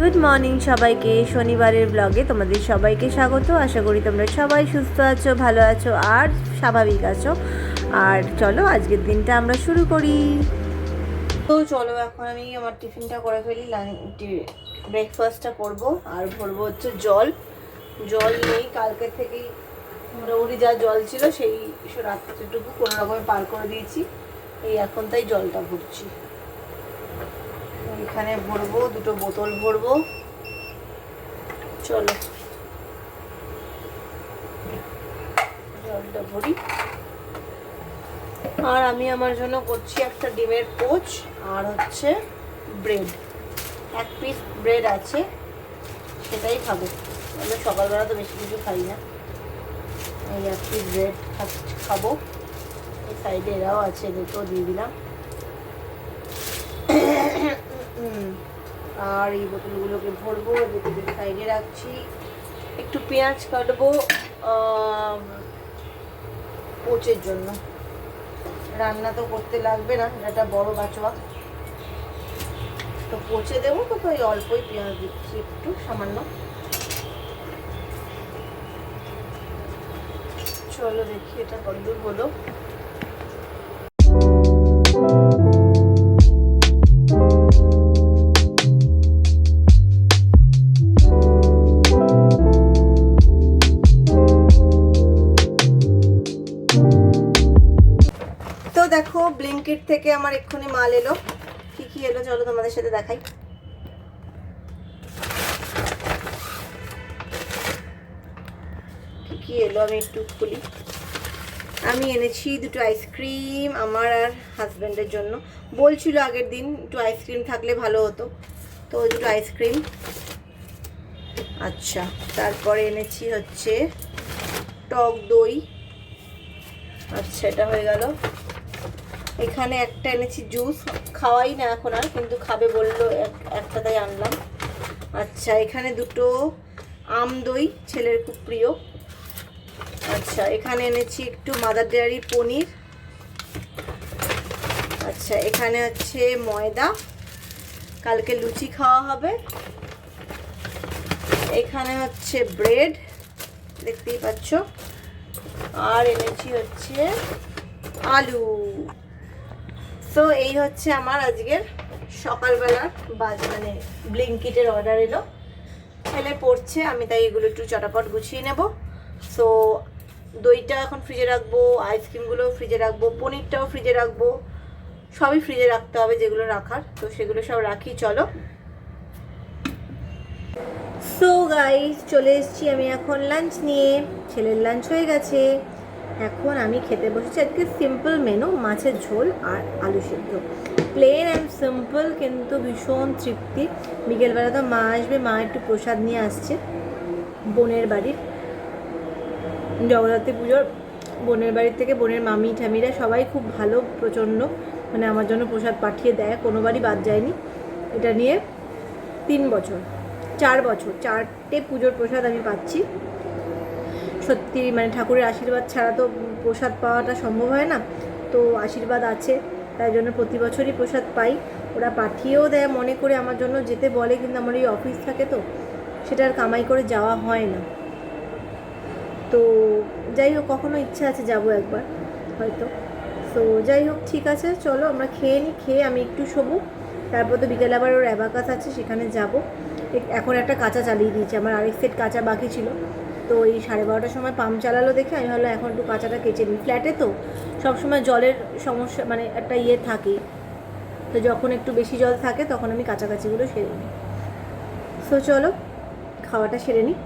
Good morning সবাইকে। শনিবারের ব্লগে তোমাদের সবাইকে স্বাগত। আশা করি তোমরা সবাই সুস্থ আছো, ভালো আছো আর স্বাভাবিক আছো। আর চলো আজকের দিনটা আমরা শুরু করি। তো চলো এখন আমি আমার টিফিনটা করে ফেলি ব্রেকফাস্টটা করব। আর ভরবো হচ্ছে জল। জল নেই, কালকে থেকেই মোটামুটি যা জল ছিল সেই রাত্রিটুকু কোনো রকমে পার করে দিয়েছি। এই এখন তাই জলটা ভরছি। এখানে ভরবো, দুটো বোতল ভরবো। চলো। জলটা ভরি। আর আমি আমার জন্য করছি একটা ডিমের পোচ আর হচ্ছে ব্রেড। এক পিস ব্রেড আছে, সেটাই খাব। আমি সকালবেলা তো বেশি কিছু খাই না। এই এক পিস ব্রেড খাব। এই সাইডে এরাও আছে, দুটো দিয়ে দিলাম। হুম। আর এই বোতলগুলোকে ভরবো এদিকে সাইডে রাখছি। একটু পেঁয়াজ কাটবো পোচের জন্য। রান্না তো করতে লাগবে না, এটা বড় বাচোয়া। তো পচে দেবো, তো ওই অল্পই পেঁয়াজ দিচ্ছি একটু, সামান্য। চলো দেখি এটা কতদূর হলো। থেকে আমার এক্ষুনি মাল এলো। কি কি এলো চলো তোমাদের সাথে দেখাই। কি কি এলো আমি একটু খুলি। আমি এনেছি দুটো আইসক্রিম আমার আর হাজব্যান্ডের জন্য। বলছিল আগের দিন একটু আইসক্রিম থাকলে ভালো হতো। তো দুটো আইসক্রিম। আচ্ছা তারপরে এনেছি হচ্ছে টক দই। আচ্ছা এটা হয়ে গেল। এখানে একটা এনেছি জুস খাওয়াই না এখন আর, কিন্তু খাবে বলল এক- একটা তাই আনলাম। আচ্ছা এখানে দুটো আম দই, ছেলের খুব প্রিয়। আচ্ছা এখানে এনেছি একটু মাদার ডেয়ারি পনির। আচ্ছা এখানে হচ্ছে ময়দা। কালকে লুচি খাওয়া হবে। এখানে হচ্ছে ব্রেড দেখতেই পাচ্ছ। আর এনেছি হচ্ছে আলু। সো এই হচ্ছে আমার আজকের সকালবেলার বাজ মানে ব্লিঙ্কিটের অর্ডার এলো। ছেলে পড়ছে, আমি তাই এগুলো একটু চটাপট গুছিয়ে নেব। সো দইটা এখন ফ্রিজে রাখব আইসক্রিমগুলো ফ্রিজে রাখব, পনিরটাও ফ্রিজে রাখব। সবই ফ্রিজে রাখতে হবে যেগুলো রাখার। তো সেগুলো সব রাখি, চলো। সো গাইস চলে এসেছি আমি এখন লাঞ্চ নিয়ে। ছেলের লাঞ্চ হয়ে গেছে। এখন আমি খেতে বসেছি আজকে সিম্পল মেনু মাছের ঝোল আর আলু সিদ্ধ। প্লেন অ্যান্ড সিম্পল কিন্তু ভীষণ তৃপ্তি। বিকেলবেলা তো মা আসবে, মা একটু প্রসাদ নিয়ে আসছে বোনের বাড়ির। জগদ্ধাত্রী পুজোর বোনের বাড়ির থেকে বোনের মামি, ঠামিরা সবাই খুব ভালো, প্রচণ্ড। মানে আমার জন্য প্রসাদ পাঠিয়ে দেয় কোনোবারই বাদ যায়নি। এটা নিয়ে তিন বছর, চার বছর, চারটে পুজোর প্রসাদ আমি পাচ্ছি। সত্যি মানে ঠাকুরের আশীর্বাদ ছাড়া তো প্রসাদ পাওয়াটা সম্ভব হয় না। তো আশীর্বাদ আছে, তাই জন্য প্রতি বছরই প্রসাদ পাই। ওরা পাঠিয়েও দেয় মনে করে আমার জন্য, যেতে বলে কিন্তু আমার এই অফিস থাকে তো সেটা আর কামাই করে যাওয়া হয় না। তো যাই হোক, কখনো ইচ্ছা আছে যাব একবার, হয়তো। তো যাই হোক, ঠিক আছে, চলো আমরা খেয়ে নিই খেয়ে আমি একটু শোবো। তারপর তো বিকেলে আবার ওর অ্যাবাকাস আছে, সেখানে যাব। এখন একটা কাঁচা চালিয়ে দিয়েছি, আমার আরেক সেট কাঁচা বাকি ছিল। তো এই সাড়ে বারোটার সময় পাম্প চালালো দেখে আমি ভাবলাম এখন একটু কাঁচাটা কেচে নিই। ফ্ল্যাটে তো সবসময় জলের সমস্যা মানে একটা ইয়ে থাকে। তো যখন একটু বেশি জল থাকে তখন আমি কাছাকাছিগুলো সেরে নিই। সো চলো, খাওয়াটা সেরে নিই।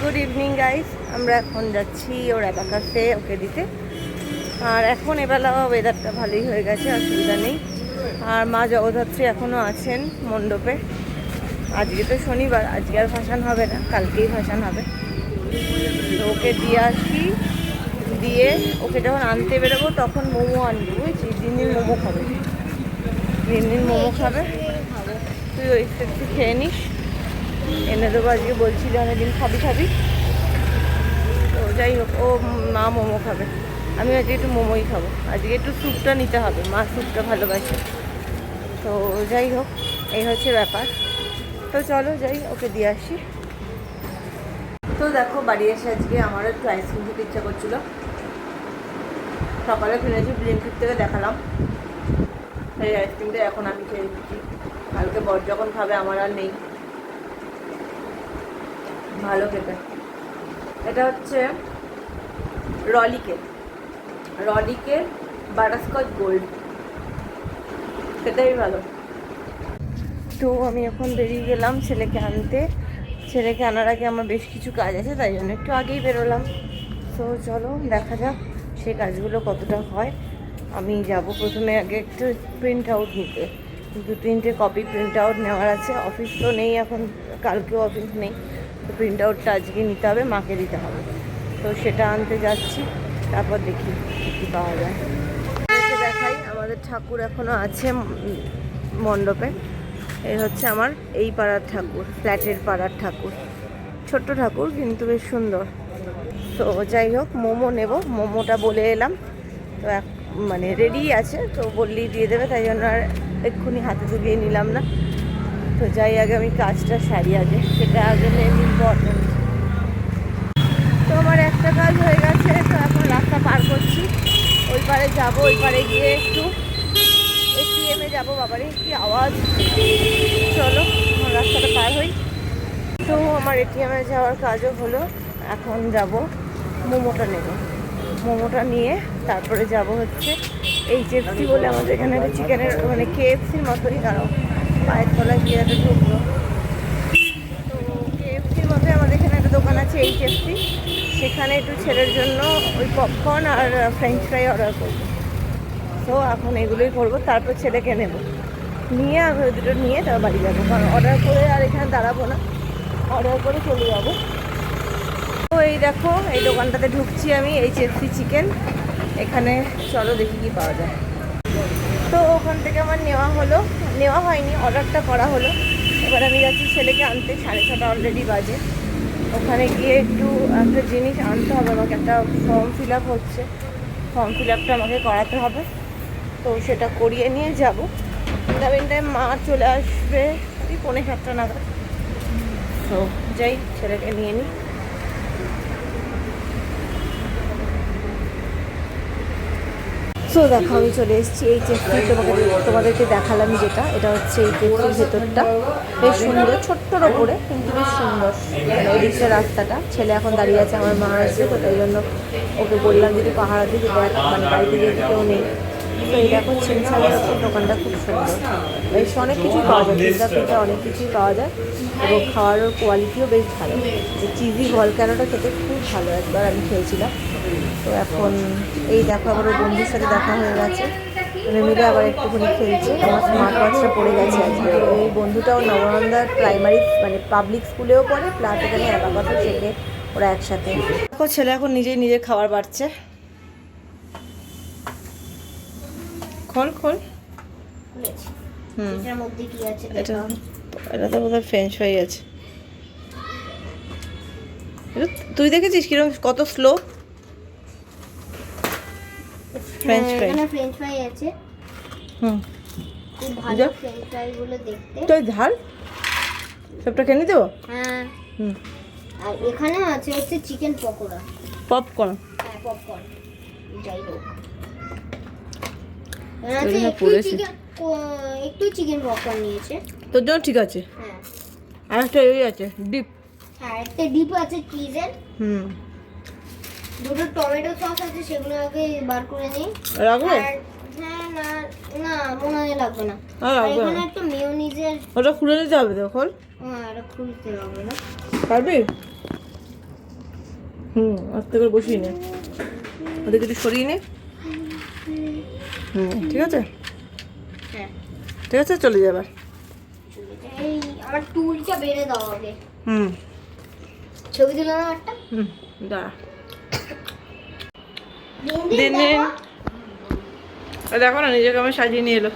গুড ইভিনিং গাইস আমরা এখন যাচ্ছি ওর অ্যাবাকাসে ওকে দিতে। আর এখন এবেলা ওয়েদারটা ভালোই হয়ে গেছে, অসুবিধা নেই। আর মা জগদ্ধাত্রী এখনও আছেন মণ্ডপে। আজকে তো শনিবার, আজকে আর ভাসান হবে না, কালকেই ভাসান হবে। তো ওকে দিয়ে আসি, দিয়ে ওকে যখন আনতে বেরোবো, তখন মোমো আনব বুঝছি দিন দিন মোমো খাবে। দিন দিন মোমো খাবে। তুই ওই খেয়ে নিস। এনে দেবো আজকে বলছিল অনেকদিন খাবি খাবি। যাই হোক, ও মা মোমো খাবে। আমি আজকে একটু মোমোই খাব। আজকে একটু স্যুপটা নিতে হবে, মা স্যুপটা ভালোবাসে। তো যাই হোক, এই হচ্ছে ব্যাপার। তো চলো যাই, ওকে দিয়ে আসি। তো দেখো, বাড়ি এসে আজকে আমার একটু আইসক্রিম খেতে ইচ্ছা করছিল। সকালে কিনেছি ব্লিঙ্কিট থেকে দেখালাম। এই আইসক্রিমটা এখন আমি খেয়ে দিচ্ছি কালকে বর যখন খাবে, আমার আর নেই। ভালো খেতে। এটা হচ্ছে রলিকের রলিকের বাটারস্কচ গোল্ড। সেটাই ভালো। তো আমি এখন বেরিয়ে গেলাম ছেলেকে আনতে। ছেলেকে আনার আগে আমার বেশ কিছু কাজ আছে, তাই জন্য একটু আগেই বেরোলাম। তো চলো, দেখা যাক সেই কাজগুলো কতটা হয়। আমি যাব প্রথমে আগে একটু প্রিন্ট আউট নিতে। দু তিনটে কপি প্রিন্ট আউট নেওয়ার আছে। অফিস তো নেই এখন, কালকেও অফিস নেই। তো প্রিন্ট আউটটা আজকে নিতে হবে, মাকে দিতে হবে। তো সেটা আনতে যাচ্ছি, তারপর দেখি কী পাওয়া যায়। দেখাই, আমাদের ঠাকুর এখনও আছে মণ্ডপে। এই হচ্ছে আমার এই পাড়ার ঠাকুর, ফ্ল্যাটের পাড়ার ঠাকুর। ছোট্ট ঠাকুর, কিন্তু বেশ সুন্দর। তো যাই হোক, মোমো নেব, মোমোটা বলে এলাম। তো এক- মানে রেডি আছে, তো বললেই দিয়ে দেবে, তাই জন্য আর এক্ষুনি হাতে তুলিয়ে নিলাম না। তো যাই, আগে আমি কাজটা সারি আগে, সেটা আগে মেন ইম্পর্টেন্ট তো আমার একটা কাজ হয়ে গেছে, তো এখন রাস্তা পার করছি। ওই পারে যাব, ওই পারে গিয়ে একটু এটিএমে যাব বাবারে, কি আওয়াজ। চলো রাস্তাটা পার হই। তো আমার এটিএমে যাওয়ার কাজও হলো, এখন যাব মোমোটা নেব। মোমোটা নিয়ে তারপরে যাব হচ্ছে এইচএফসি বলে আমাদের এখানে একটা চিকেনের মানে কেএফসির মতোই কারণ পায়ের তলায় গিয়ে একটা ঢুকলো তো কেএফসির মতোই আমাদের এখানে একটা দোকান আছে এইচএফসি সেখানে একটু ছেলের জন্য ওই পপকর্ন আর ফ্রেঞ্চ ফ্রাই অর্ডার করব। তো এখন এগুলোই করব, তারপর ছেলেকে নেব। নিয়ে আমি ওই দুটো নিয়ে তারপর বাড়ি যাব। কারণ অর্ডার করে আর এখানে দাঁড়াবো না। অর্ডার করে চলে যাব। তো এই দেখো, এই দোকানটাতে ঢুকছি আমি এইচএফসি চিকেন এখানে চলো দেখি কি পাওয়া যায়। তো ওখান থেকে আমার নেওয়া হলো। নেওয়া হয়নি অর্ডারটা করা হলো। এবার আমি যাচ্ছি ছেলেকে আনতে, সাড়ে ছটা অলরেডি বাজে। ওখানে গিয়ে একটু একটা জিনিস আনতে হবে, আমাকে একটা ফর্ম ফিল আপ হচ্ছে। ফর্ম ফিল আপটা আমাকে করাতে হবে। তো সেটা করিয়ে নিয়ে যাব। ইন মা চলে আসবে পনেরো পৌনে সাতটা নাগাদ। তো যাই, ছেলেকে নিয়ে নিই সো দেখো, আমি চলে এসেছি। এই চেফটি তোমাকে তোমাদেরকে দেখালাম যেটা, এটা হচ্ছে এই চেফটির ভেতরটা। বেশ সুন্দর, ছোট্টর ওপরে, কিন্তু বেশ সুন্দর। মানে এই দিকটা রাস্তাটা, ছেলে এখন দাঁড়িয়ে আছে, আমার মা আসছে তো তাই জন্য ওকে বললাম যদি পাহাড়া দিকে দেখ মানে বাড়িতে যদি কেউ নেই। তো এই দেখো ওপর দোকানটা খুব সুন্দর। বেশ অনেক কিছুই পাওয়া যায় পিজা অনেক কিছুই পাওয়া যায়। এবং খাওয়ারের কোয়ালিটিও বেশ ভালো। চিজি ভলক্যানোটা খেতে খুব ভালো, একবার আমি খেয়েছিলাম। তো এখন এই দেখো আবার বন্ধুর সাথে দেখা হয়ে গেছে। মানে মিলে আবার একটুখানি খেলছে। আমার স্মার্ট ওয়াচটা পড়ে গেছে আজকে। এই বন্ধুটাও নবনন্দার প্রাইমারি মানে পাবলিক স্কুলেও পড়ে প্লাস এখানে অ্যাবাকাসও শেখে ওরা একসাথে। ছেলে এখন নিজেই নিজের খাবার বাড়ছে। খোল খোল। হুম। এটা এটা তো বোধহয় ফ্রেঞ্চ ফ্রাই আছে। তুই দেখেছিস কীরকম কত slow french fry french fry আছে। হুম। খুব ভালো ফ্রেঞ্চ ফ্রাই গুলো দেখতে। তুই ঝাল? সবটা খেয়ে দেবো হ্যাঁ। হুম। আর এখানে আছে হচ্ছে চিকেন পকোড়া। পপকর্ন হ্যাঁ পপকর্ন যাই হোক। পড়েছে। একটু চিকেন পপকর্ন নিয়েছে। তোর জন্য ঠিক আছে। হ্যাঁ। আর একটা এই আছে ডিপ। হ্যাঁ একটা ডিপ আছে চিজের হুম। দুটো টমেটো সস আছে সেগুলো আগে বার করে নিই রাখবে? হ্যাঁ না না মনে হয় লাগবে না। এখানে। একটা ওটা খুলে নিতে হবে তো খোল হ্যাঁ এটা খুলতে হবে না। পারবি? হুম আস্তে করে বসিয়ে নে। ওদেরকে একটু সরিয়ে নে। হুম ঠিক আছে? হ্যাঁ। ঠিক আছে চলে যাবার আমার টুলটা বেড়ে দাও আগে। হুম। ছবি তুলে নাও একটা। হুম দাঁড়া। দিন দিন দেখো। না নিজেকে আমি সাজিয়ে নিয়ে এলো।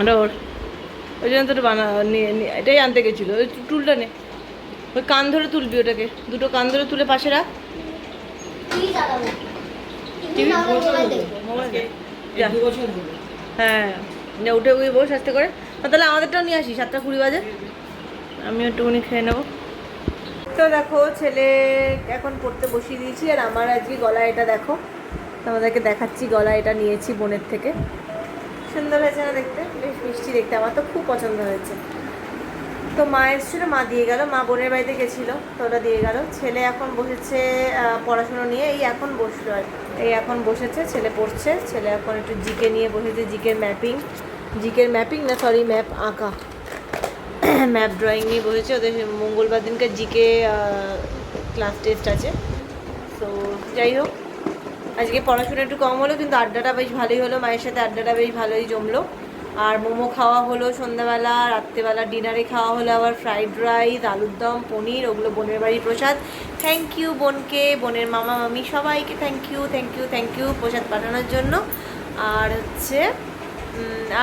ওটা ওর। ওই জন্য তো ওটা বানা নিয়ে নিয়ে- এটাই আনতে গেছিল। ওই টুলটা নে। ওই কান ধরে তুলবি ওটাকে। দুটো কান ধরে তুলে পাশে রাখ। টিভি হ্যাঁ নে উঠে উঠে বস আস্তে করে। তাহলে আমাদেরটাও নিয়ে আসি সাতটা কুড়ি বাজে। আমি একটুখানি খেয়ে নেব। তো দেখো ছেলে এখন পড়তে বসিয়ে দিয়েছি আর আমার আজকে গলা এটা দেখো। তোমাদেরকে দেখাচ্ছি গলা এটা নিয়েছি বোনের থেকে। সুন্দর হয়েছে না দেখতে? বেশ মিষ্টি দেখতে আমার তো খুব পছন্দ হয়েছে। তো মা এসেছিল, মা দিয়ে গেল, মা বোনের বাড়িতে গেছিল, তো ওটা দিয়ে গেল। ছেলে এখন বসেছে পড়াশুনো নিয়ে, এই এখন বসল আর এই এখন বসেছে, ছেলে পড়ছে, ছেলে এখন একটু জিকে নিয়ে বসেছে জিকের ম্যাপিং। জিকের ম্যাপিং না, সরি, ম্যাপ আঁকা। ম্যাপ ড্রয়িং নিয়ে বসেছে, ওদের মঙ্গলবার দিনকার জিকে ক্লাস টেস্ট আছে। তো যাই হোক, আজকে পড়াশোনা একটু কম হলো, কিন্তু আড্ডাটা বেশ ভালোই হলো, মায়ের সাথে আড্ডাটা বেশ ভালোই জমলো। আর মোমো খাওয়া হলো সন্ধ্যাবেলা, রাত্রেবেলা ডিনারে খাওয়া হলো আবার ফ্রাইড রাইস, আলুর দম, পনির, ওগুলো বোনের বাড়ির প্রসাদ। থ্যাংক ইউ বোনকে, বোনের মামা, মামি সবাইকে thank you thank you thank you প্রসাদ পাঠানোর জন্য। আর হচ্ছে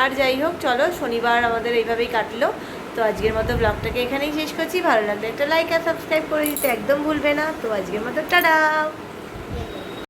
আর যাই হোক, চলো শনিবার আমাদের এইভাবেই কাটলো। তো আজকের মতো ব্লগটাকে এখানেই শেষ করছি। ভালো লাগলে একটা লাইক আর সাবস্ক্রাইব করে দিতে একদম ভুলবে না। তো আজকের মতো, টাটা!